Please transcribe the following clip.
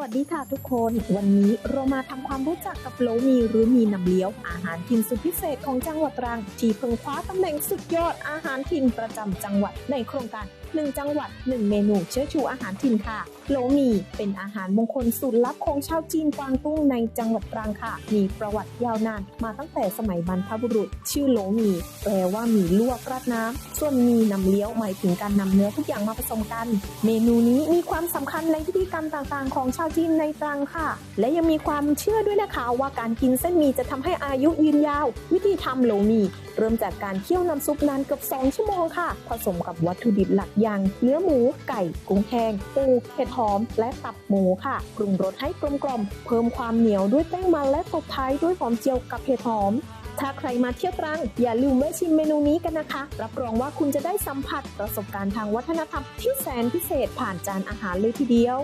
วัสดีค่ะทุกคน วันนี้เรามาทำความรู้จักกับโลมีหรือมีนำเลี้ยว อาหารถิ่นสุดพิเศษของจังหวัดตรังที่เพิ่งคว้าตำแหน่งสุดยอดอาหารถิ่นประจำจังหวัดในโครงการ หนึ่งจังหวัดหนึ่งเมนูเชื้อชูอาหารถิ่นค่ะโลมีเป็นอาหารมงคลสูตรลับของชาวจีนกวางตุ้งในจังหวัดตรังค่ะ มีประวัติยาวนานมาตั้งแต่สมัยบรรพบุรุษ ชื่อโลมีแปลว่าหมีลวกราดน้ำส่วนมีนำเลี้ยวหมายถึงการนำเนื้อทุกอย่างมาผสมกัน เมนูนี้มีความสำคัญในพิธีกรรมต่างๆ ของชาวจีนในตรังค่ะ และยังมีความเชื่อด้วยนะคะว่าการกินเส้นหมี่จะทำให้อายุยืนยาว วิธีทำโลมี เริ่มจากการเคี่ยวน้ำซุปนานเกือบ 2 ชั่วโมงค่ะ ผสมกับวัตถุดิบหลักอย่าง เนื้อหมู ไก่ กุ้งแห้ง ปูเห็ดหอม และตับหมูค่ะ ปรุงรสให้กลมกล่อม เพิ่มความเหนียวด้วยแป้งมันและตบท้ายด้วยหอมเจียวกับเห็ดหอมถ้าใครมาเที่ยวตรังอย่าลืมแวะชิมเมนูนี้กันนะคะ รับรองว่าคุณจะได้สัมผัสประสบการณ์ทางวัฒนธรรมที่แสนพิเศษผ่านจานอาหารเลยทีเดียว